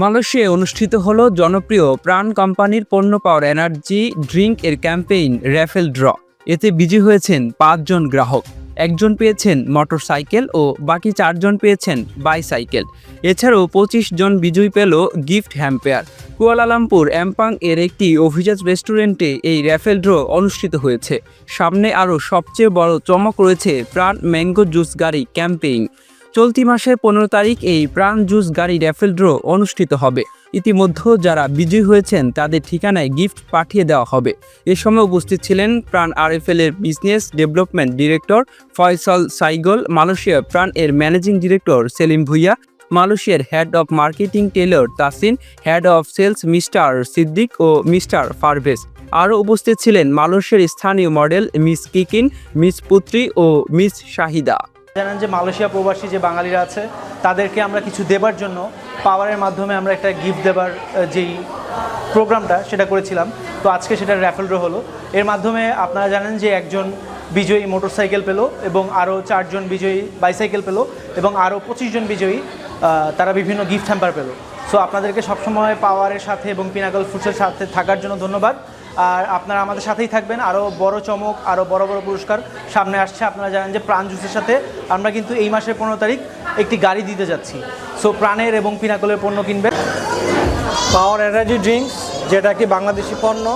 মালয়েশিয়ায় অনুষ্ঠিত হল জনপ্রিয় প্রাণ কোম্পানির পণ্য পাওয়ার এনার্জি ড্রিঙ্ক এর ক্যাম্পেইন র্যাফেল ড্র। এতে বিজয়ী হয়েছেন পাঁচজন গ্রাহক। একজন পেয়েছেন মোটরসাইকেল ও বাকি চারজন পেয়েছেন বাইসাইকেল। এছাড়াও পঁচিশ জন বিজয়ী পেল গিফট হ্যাম্পেয়ার। কুয়ালালামপুর অ্যাম্পাং এর একটি অভিজাত রেস্টুরেন্টে এই র্যাফেল ড্র অনুষ্ঠিত হয়েছে। সামনে আরও সবচেয়ে বড় চমক রয়েছে প্রাণ ম্যাঙ্গো জুস গাড়ি ক্যাম্পেইন। চলতি মাসের পনেরো তারিখ এই প্রাণ জুস গাড়ি র্যাফেল ড্র অনুষ্ঠিত হবে। ইতিমধ্যে যারা বিজয়ী হয়েছেন, তাদের ঠিকানায় গিফট পাঠিয়ে দেওয়া হবে। এ সময় উপস্থিত ছিলেন প্রাণ আরএফএল এর business development director Faisal Saigal, Malaysia Pran এর ম্যানেজিং ডিরেক্টর সেলিম ভুইয়া, মালয়েশিয়ার head of marketing Taylor Tasin, head of sales mister Siddique O mister Parvez. আরও উপস্থিত ছিলেন মালয়েশিয়ার স্থানীয় model miss Kikin, miss Putri ও মিস শাহিদা। জানেন যে মালয়েশিয়া প্রবাসী যে বাঙালিরা আছে, তাদেরকে আমরা কিছু দেবার জন্য পাওয়ারের মাধ্যমে আমরা একটা গিফট দেবার যেই প্রোগ্রামটা সেটা করেছিলাম। তো আজকে সেটা র্যাফেল ড্র হলো। এর মাধ্যমে আপনারা জানেন যে একজন বিজয়ী মোটরসাইকেল পেল এবং আরও চারজন বিজয়ী বাইসাইকেল পেল এবং আরও পঁচিশ জন বিজয়ী তারা বিভিন্ন গিফট হ্যাম্পার পেল। সো আপনাদেরকে সবসময় পাওয়ারের সাথে এবং পিনাকল ফুডসের সাথে থাকার জন্য ধন্যবাদ। আর আপনারা আমাদের সাথেই থাকবেন। আরও বড় চমক আরও বড় বড় পুরস্কার সামনে আসছে। আপনারা জানেন যে প্রাণ জুসের সাথে আমরা কিন্তু এই মাসের পনেরো তারিখ একটি গাড়ি দিতে যাচ্ছি। সো প্রাণের এবং পিনাকলের পণ্য কিনবেন। পাওয়ার এনার্জি ড্রিঙ্কস যেটা কি বাংলাদেশি পণ্য।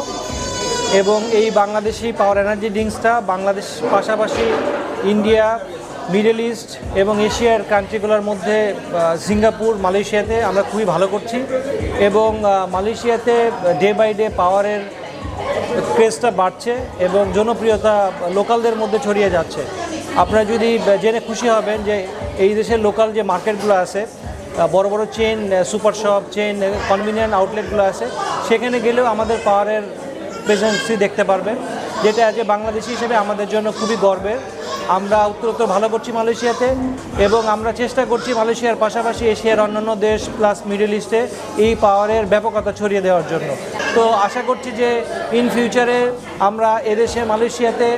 এবং এই বাংলাদেশি পাওয়ার এনার্জি ড্রিঙ্কসটা বাংলাদেশ পাশাপাশি ইন্ডিয়া মিডল ইস্ট এবং এশিয়ার কান্ট্রিগুলোর মধ্যে সিঙ্গাপুর মালয়েশিয়াতে আমরা খুবই ভালো করছি। এবং মালয়েশিয়াতে ডে বাই ডে পাওয়ারের ক্রেজটা বাড়ছে এবং জনপ্রিয়তা লোকালদের মধ্যে ছড়িয়ে যাচ্ছে। আপনারা যদি জেনে খুশি হবেন যে এই দেশের লোকাল যে মার্কেটগুলো আছে বড় বড় chain super shop chain convenient আউটলেটগুলো আছে, সেখানে গেলেও আমাদের পাওয়ারের প্রেজেন্সি দেখতে পারবেন, যেটা আজকে বাংলাদেশি হিসেবে আমাদের জন্য খুবই গর্বের। আমরা উত্তরোত্তর ভালো করছি মালয়েশিয়াতে এবং আমরা চেষ্টা করছি মালয়েশিয়ার পাশাপাশি এশিয়ার অন্যান্য দেশ প্লাস মিডল ইস্টে এই পাওয়ারের ব্যাপকতা ছড়িয়ে দেওয়ার জন্য। তো আশা করছি যে ইন ফিউচারে আমরা এদেশে মালয়েশিয়াতে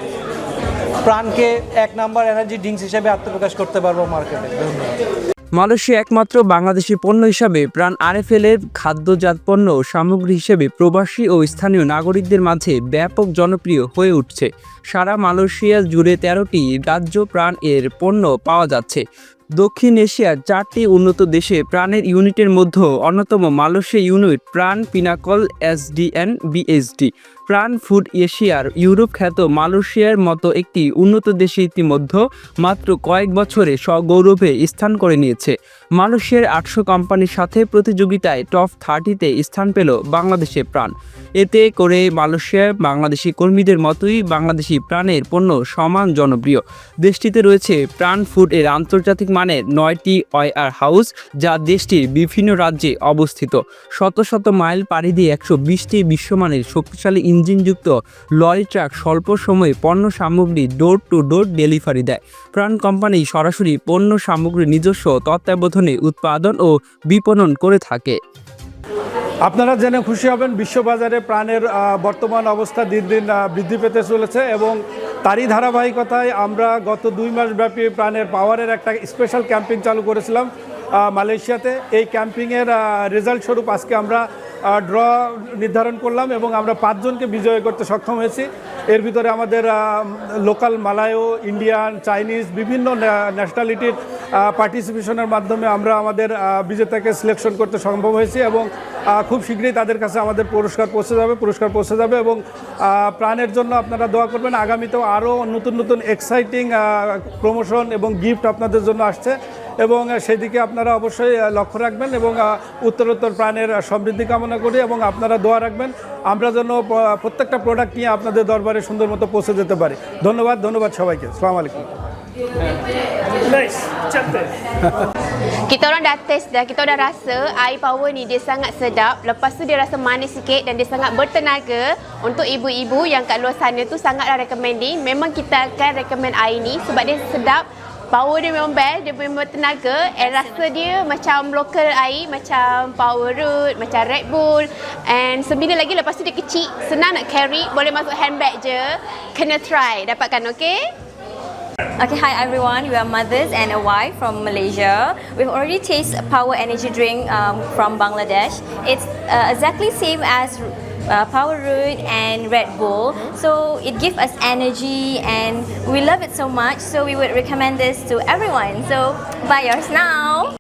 প্রাণকে এক নাম্বার এনার্জি ড্রিঙ্কস হিসেবে আত্মপ্রকাশ করতে পারব মার্কেটে ধন্যবাদ। মালয়েশিয়া একমাত্র বাংলাদেশি পণ্য হিসাবে প্রাণ আরএফএল এর খাদ্যজাত পণ্য সামগ্রী হিসেবে প্রবাসী ও স্থানীয় নাগরিকদের মাঝে ব্যাপক জনপ্রিয় হয়ে উঠছে। সারা মালয়েশিয়া জুড়ে তেরোটি রাজ্য প্রাণ এর পণ্য পাওয়া যাচ্ছে। দক্ষিণ এশিয়ার চারটি উন্নত দেশে প্রাণের ইউনিটের মধ্যে অন্যতম Malaysia unit Pran Pinnacle SDN BHD. Pran food এশিয়ার ইউরোপ খ্যাত মালয়েশিয়ার মতো একটি উন্নত দেশে ইতিমধ্যে মাত্র কয়েক বছরে সগৌরবে স্থান করে নিয়েছে। মালয়েশিয়ার আটশো কোম্পানির সাথে প্রতিযোগিতায় টপ থার্টিতে স্থান পেল বাংলাদেশে প্রাণ। এতে করে মালয়েশিয়ায় বাংলাদেশি কর্মীদের মতোই বাংলাদেশি প্রাণের পণ্য সমান জনপ্রিয়। দেশটিতে রয়েছে প্রাণ ফুড এর আন্তর্জাতিক মানের নয়টি ওয়ার হাউস, যা দেশটির বিভিন্ন রাজ্যে অবস্থিত। শত শত মাইল পাড়ি দিয়ে একশো বিশটি বিশ্বমানের শক্তিশালী ইঞ্জিনযুক্ত লরি ট্রাক স্বল্প সময়ে পণ্য সামগ্রী ডোর টু ডোর ডেলিভারি দেয়। প্রাণ কোম্পানি সরাসরি পণ্য সামগ্রী নিজস্ব তত্ত্বাবধানে উৎপাদন ও বিপণন করে থাকে। আপনারা জেনে খুশি হবেন, বিশ্ববাজারে প্রাণের বর্তমান অবস্থা দিন দিন বৃদ্ধি পেতে চলেছে এবং তারই ধারাবাহিকতায় আমরা গত দুই মাস ব্যাপী প্রাণের পাওয়ারের একটা স্পেশাল ক্যাম্পিং চালু করেছিলাম মালয়েশিয়াতে। এই ক্যাম্পিংয়ের রেজাল্ট স্বরূপ আজকে আমরা ড্র নির্ধারণ করলাম এবং আমরা পাঁচজনকে বিজয় করতে সক্ষম হয়েছি। এর ভিতরে আমাদের লোকাল মালায়ো ইন্ডিয়ান চাইনিজ বিভিন্ন ন্যাশনালিটির পার্টিসিপেশনের মাধ্যমে আমরা আমাদের বিজেতাকে সিলেকশন করতে সম্ভব হয়েছি এবং খুব শীঘ্রই তাদের কাছে আমাদের পুরস্কার পৌঁছে যাবে, পুরস্কার পৌঁছে যাবে এবং প্রাণের জন্য আপনারা দোয়া করবেন। আগামীতেও আরও নতুন নতুন এক্সাইটিং প্রমোশন এবং গিফট আপনাদের জন্য আসছে। এবং আহ, সেদিকে আপনারা অবশ্যই আহ, লক্ষ্য রাখবেন এবং আহ, উত্তরোত্তর প্রাণের আহ, সমৃদ্ধি কামনা করি এবং আপনারা দোয়া রাখবেন আমরা যেন আহ, প্রত্যেকটা প্রোডাক্ট নিয়ে আপনাদের দরবারে সুন্দর মতো পৌঁছে যেতে পারি ধন্যবাদ ধন্যবাদ সবাইকে সালাম আলাইকুম Kita orang dah test dah, kita dah rasa air power ni dia sangat sedap. Lepas tu dia rasa manis sikit dan dia sangat bertenaga untuk ibu-ibu yang kat luar sana tu sangatlah recommending. Memang kita akan recommend air ni sebab dia sedap. Power dia memang best, dia memang bertenaga. And rasa dia macam local air, macam Power Root, macam Red Bull. And sembilan lagi lepas tu dia kecil, senang nak carry, boleh masuk handbag je. Kena try, dapatkan okay? Okay, hi everyone. We are mothers and a wife from Malaysia. We've already tasted Power Energy drink um, from Bangladesh. It's uh, exactly same as uh, Power Root and Red Bull. So it gives us energy and we love it so much. So we would recommend this to everyone. So buy yours now.